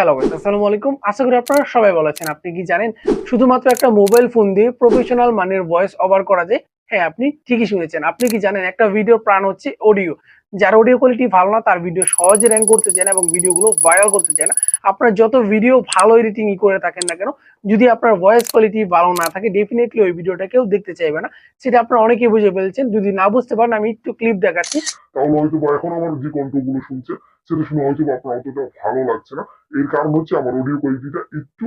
Hello আসসালামু আলাইকুম আশা করি আপনারা সবাই ভালো আছেন। আপনি কি জানেন, শুধুমাত্র একটা মোবাইল ফোন দিয়ে প্রফেশনাল মানের ভয়েস ওভার করা যায় হ্যাঁ আপনি ঠিকই শুনেছেন। আপনি কি জানেন, একটা ভিডিও প্রাণ হচ্ছে অডিও যার অডিও কোয়ালিটি ভালো না, তার ভিডিও সহজে র্যাঙ্ক করতে চায় না এবং ভিডিওগুলো ভাইরাল করতে চায় না। আপনার যত ভিডিও ভালো এডিটিং করে থাকেন না কেন, যদি আপনার ভয়েস কোয়ালিটি ভালো না থাকে ডেফিনেটলি ওই ভিডিওটা কেউ দেখতে চাইবে না। সেটা আপনারা অনেকেই বুঝে ফেলছেন। যদি না বুঝতে পারেন, আমি একটু ক্লিপ দেখাচ্ছি। তাহলে হয়তো এখন আমার যে কণ্ঠগুলো শুনছে সেটা শুনে হয়তো আপনার অতটা ভালো লাগছে না। এর কারণ হচ্ছে আমার অডিও কোয়ালিটিটা একটু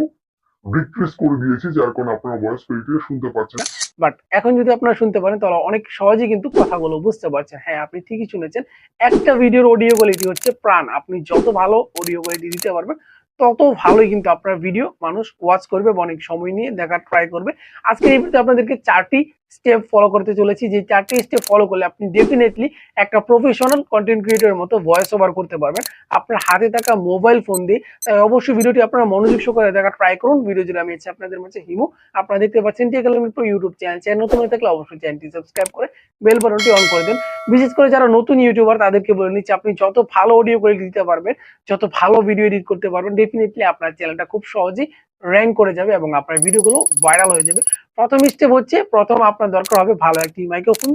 ডিক্রিজ করে দিয়েছি, যার কারণে আপনারা ভয়েস কোয়ালিটিটা শুনতে পাচ্ছেন। বাট এখন যদি আপনারা শুনতে পারেন, তাহলে অনেক সহজেই কিন্তু কথাগুলো বুঝতে পারছেন। হ্যাঁ আপনি ঠিকই শুনেছেন। একটা ভিডিওর অডিও কোয়ালিটি হচ্ছে প্রাণ। আপনি যত ভালো অডিও কোয়ালিটি দিতে পারবেন, তত ভালোই কিন্তু আপনার ভিডিও মানুষ ওয়াচ করবে অনেক সময় নিয়ে দেখার ট্রাই করবে। আজকে এই ভিডিওতে আপনাদেরকে চারটি স্টেপ ফলো করতে চলেছি, যে চারটি স্টেপ ফলো করলে আপনি ডেফিনেটলি একটা প্রফেশনাল কন্টেন্ট ক্রিয়েটরের মতো ভয়েস ওভার করতে পারবেন। আপনার হাতে থাকা মোবাইল ফোন দিয়ে, তাই অবশ্যই ভিডিওটি আপনারা মনোযোগ সহকারে দেখার ট্রাই করুন। ভিডিও জুড়ে আমি আছি আপনাদের মাঝে হিমু। আপনারা দেখতে পাচ্ছেন technology pro YouTube channel channel নতুন হয়ে থাকলে অবশ্যই চ্যানেলটি সাবস্ক্রাইব করে বেল বাটনটি অন করে দেন। বিশেষ করে যারা নতুন ইউটিউবার তাদেরকে বলে নিচ্ছি, আপনি যত ভালো অডিও করে দিতে পারবেন, যত ভালো ভিডিও এডিট করতে পারবেন ডেফিনেটলি আপনার চ্যানেলটা খুব সহজেই র্যাঙ্ক করে যাবে এবং আপনার ভিডিওগুলো ভাইরাল হয়ে যাবে। প্রথম স্টেপ হচ্ছে, প্রথম আপনার দরকার হবে ভালো একটি মাইক্রোফোন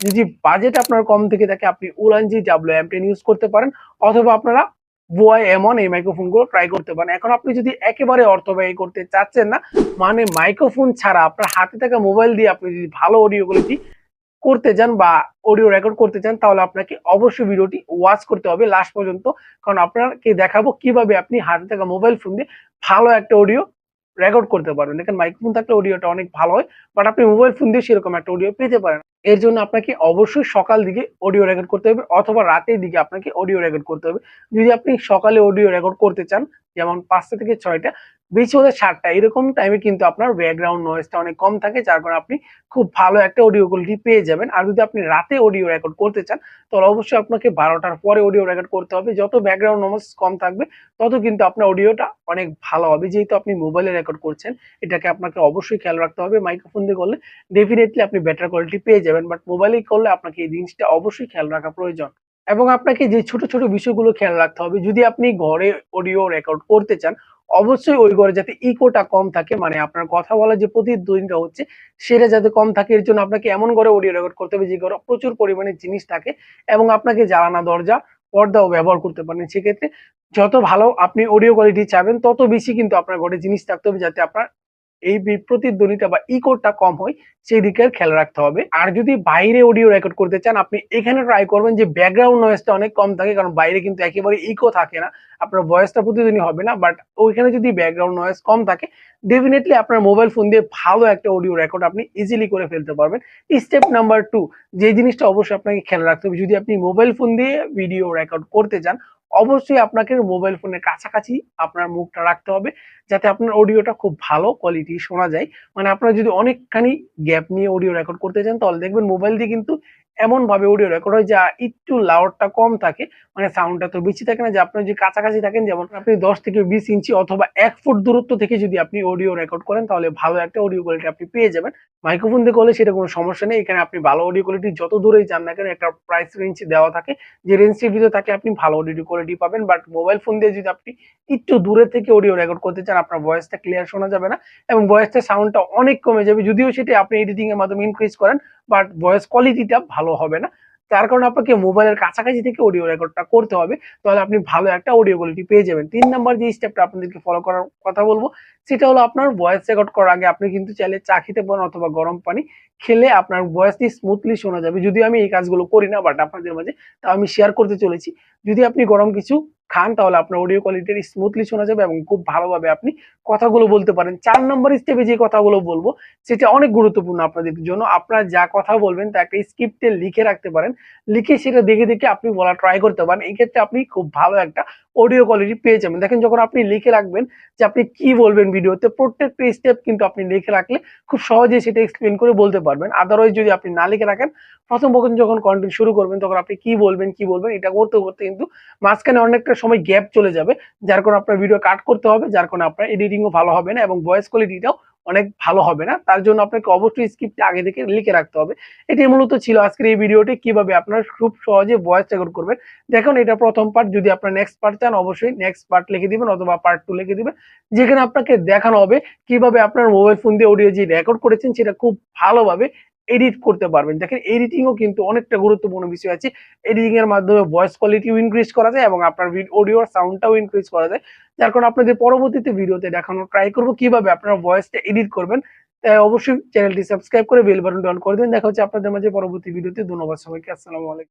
যদি বাজেট আপনার কম থেকে থাকে, আপনি Ulanzi W M ten use করতে পারেন, অথবা আপনারা বোয়াই এমন এই মাইক্রোফোনগুলো ট্রাই করতে পারেন। এখন আপনি যদি একেবারে অর্থ ব্যয় করতে চাচ্ছেন না মানে মাইক্রোফোন ছাড়া আপনার হাতে থাকা মোবাইল দিয়ে আপনি যদি ভালো অডিও কোয়ালিটি করতে চান বা অডিও রেকর্ড করতে চান, তাহলে আপনাকে অবশ্যই ভিডিওটি ওয়াচ করতে হবে লাস্ট পর্যন্ত। কারণ আপনাকে দেখাবো কীভাবে আপনি হাতে থাকা মোবাইল ফোন দিয়ে ভালো একটা অডিও রেকর্ড করতে পারবেন। দেখেন মাইক্রোফোন থাকলে অডিওটা অনেক ভালো হয় বাট আপনি মোবাইল ফোন দিয়ে সেরকম একটা অডিও পেতে পারেন এর জন্য আপনাকে অবশ্যই সকাল দিকে অডিও রেকর্ড করতে হবে, অথবা রাতের দিকে আপনাকে অডিও রেকর্ড করতে হবে। যদি আপনি সকালে অডিও রেকর্ড করতে চান, যেমন পাঁচটা থেকে ছয়টা বেশি হলে সাতটা এরকম টাইমে কিন্তু আপনার ব্যাকগ্রাউন্ড নয়েজটা অনেক কম থাকে, যার কারণে আপনি খুব ভালো একটা অডিও কোয়ালিটি পেয়ে যাবেন। আর যদি আপনি রাতে অডিও রেকর্ড করতে চান, তাহলে অবশ্যই আপনাকে বারোটার পরে অডিও রেকর্ড করতে হবে। যত ব্যাকগ্রাউন্ড নয়েজ কম থাকবে, তত কিন্তু আপনার অডিওটা অনেক ভালো হবে। যেহেতু আপনি মোবাইলে রেকর্ড করছেন, এটাকে আপনাকে অবশ্যই খেয়াল রাখতে হবে। মাইক্রোফোন দিয়ে করলে ডেফিনেটলি আপনি বেটার কোয়ালিটি পেয়ে যাবেন। বাট মোবাইলে করলে আপনাকে এই জিনিসটা অবশ্যই খেয়াল রাখা প্রয়োজন। এবং আপনাকে যে ছোট ছোট বিষয়গুলো খেয়াল রাখতে হবে, যদি আপনি ঘরে অডিও রেকর্ড করতে চান অবশ্যই ওই ঘরে যাতে ইকোটা কম থাকে মানে আপনার কথা বলা যে প্রতিদ্বন্দ্বিতা হচ্ছে, সেটা যাতে কম থাকে, এর জন্য আপনাকে এমন ঘরে অডিও রেকর্ড করতে হবে যে ঘরে প্রচুর পরিমাণে জিনিস থাকে এবং আপনাকে জ্বালানা দরজা, পর্দাও ব্যবহার করতে পারেন। সেক্ষেত্রে যত ভালো আপনি অডিও কোয়ালিটি চাবেন, তত বেশি কিন্তু আপনার ঘরে জিনিস থাকতে হবে যাতে আপনার এই প্রতিধ্বনিটা বা ইকোটা কম হয়, সেই দিকে খেয়াল রাখতে হবে। আর যদি বাইরে অডিও রেকর্ড করতে চান, আপনি এখানে ট্রাই করবেন যে ব্যাকগ্রাউন্ড নয়েজটা অনেক কম থাকে, কারণ বাইরে কিন্তু একেবারে ইকো থাকে না। আপনার ভয়েসটা প্রতিদিনই হবে না বাট ওইখানে যদি ব্যাকগ্রাউন্ড নয়েজ কম থাকে ডেফিনেটলি আপনার মোবাইল ফোন দিয়ে ভালো একটা অডিও রেকর্ড আপনি ইজিলি করে ফেলতে পারবেন। স্টেপ নাম্বার টু যে জিনিসটা অবশ্যই আপনাকে খেয়াল রাখতে হবে, যদি আপনি মোবাইল ফোন দিয়ে ভিডিও রেকর্ড করতে চান অবশ্যই আপনাকে মোবাইল ফোনের কাছাকাছি আপনার মুখটা রাখতে হবে, যাতে আপনার অডিওটা খুব ভালো কোয়ালিটি শোনা যায়। মানে আপনার যদি অনেকখানি গ্যাপ নিয়ে অডিও রেকর্ড করতে চান, তাহলে দেখবেন মোবাইল দিয়ে কিন্তু এমন ভাবে অডিও রেকর্ড হয় যা একটু লাউডটা কম থাকে। মানে সাউন্ডটা তো বেশি থাকে না, যে আপনার যদি কাছাকাছি থাকেন, যেমন আপনি দশ থেকে বিশ ইঞ্চি অথবা এক ফুট দূরত্ব থেকে যদি আপনি অডিও রেকর্ড করেন, তাহলে ভালো একটা অডিও কোয়ালিটি আপনি পেয়ে যাবেন। মাইক্রোফোন দিয়ে করলে সেটা কোনো সমস্যা নেই। এখানে আপনি ভালো অডিও কোয়ালিটি যত দূরেই যান না কেন, একটা প্রাইস রেঞ্জ দেওয়া থাকে। যে রেঞ্জটির ভিতরে থাকে আপনি ভালো অডিও কোয়ালিটি পাবেন। বাট মোবাইল ফোন দিয়ে যদি আপনি একটু দূরে থেকে অডিও রেকর্ড করতে চান, আপনার ভয়েসটা ক্লিয়ার শোনা যাবে না এবং ভয়েসটা সাউন্ডটা অনেক কমে যাবে। যদিও সেটা আপনি এডিটিং এর মাধ্যমে ইনক্রিজ করেন বাট ভয়েস কোয়ালিটিটা ভালো হবে না। তার কারণে আপনাকে মোবাইলের কাছাকাছি থেকে অডিও রেকর্ডটা করতে হবে। তাহলে আপনি ভালো একটা অডিও কোয়ালিটি পেয়ে যাবেন। তিন নাম্বার যে স্টেপটা আপনাদেরকে ফলো করার কথা বলব, সেটা হলো আপনার ভয়েস রেকর্ড করার আগে আপনি কিন্তু চাইলে চা খেতে পারেন অথবা গরম পানি খেলে আপনার ভয়েসটি স্মুথলি শোনা যাবে। যদি আমি এই কাজগুলো করি না বাট আপনাদের মাঝে তা আমি শেয়ার করতে চলেছি। যদি আপনি গরম কিছু খান, তাহলে আপনার অডিও কোয়ালিটি স্মুথলি শোনা যাবে এবং খুব ভালোভাবে আপনি কথাগুলো বলতে পারেন। চার নম্বর স্টেপে যে কথাগুলো বলব, সেটা অনেক গুরুত্বপূর্ণ আপনাদের জন্য। আপনারা যা কথা বলবেন, তা একটা স্ক্রিপ্টে লিখে রাখতে পারেন। লিখে সেটা দেখে দেখে আপনি বলা ট্রাই করতে পারেন। এই ক্ষেত্রে আপনি খুব ভালো একটা অডিও কোয়ালিটি পেয়ে যাবেন। দেখেন যখন আপনি লিখে রাখবেন যে আপনি কি বলবেন ভিডিওতে, প্রত্যেকটা স্টেপ কিন্তু আপনি লিখে রাখলে খুব সহজেই সেটা এক্সপ্লেন করে বলতে পারবেন। আদারওয়াইজ যদি আপনি না লিখে রাখেন, প্রথম প্রথম যখন কন্টেন্ট শুরু করবেন, তখন আপনি কি বলবেন কি বলবেন, এটা করতে করতে কিন্তু মাঝখানে অনেকটা সময় গ্যাপ চলে যাবে। যার কারণে আপনার ভিডিও কাট করতে হবে, যার কারণে আপনার এডিটিংও ভালো হবে না এবং ভয়েস কোয়ালিটিটাও অনেক ভালো হবে না। তার জন্য আপনাকে অবশ্যই স্ক্রিপ্টটা আগে থেকে লিখে রাখতে হবে। এটি মূলত ছিল আজকের এই ভিডিওটি, কীভাবে আপনার খুব সহজে ভয়েস রেকর্ড করবেন। দেখুন, এটা প্রথম পার্ট যদি আপনার নেক্সট পার্ট চান, অবশ্যই নেক্সট পার্ট লিখে দিবেন অথবা পার্ট টু লিখে দিবেন। যেখানে আপনাকে দেখানো হবে কীভাবে আপনার মোবাইল ফোন দিয়ে অডিও যে রেকর্ড করেছেন, সেটা খুব ভালোভাবে এডিট করতে পারবেন। দেখেন এডিটিংও কিন্তু অনেকটা গুরুত্বপূর্ণ বিষয় আছে। এডিটিং এর মাধ্যমে ভয়েস কোয়ালিটিও ইনক্রিজ করা যায় এবং আপনার অডিওর সাউন্ডটাও ইনক্রিজ করা যায়। যার কারণে আপনাদের পরবর্তীতে ভিডিওতে দেখানোর ট্রাই করব কীভাবে আপনারা ভয়েসটা এডিট করবেন। তাই অবশ্যই চ্যানেলটি সাবস্ক্রাইব করে বেল বাটনটি অন করে দিন। দেখা হচ্ছে আপনাদের মাঝে পরবর্তী ভিডিওতে। ধন্যবাদ সবাইকে। আসসালামু আলাইকুম।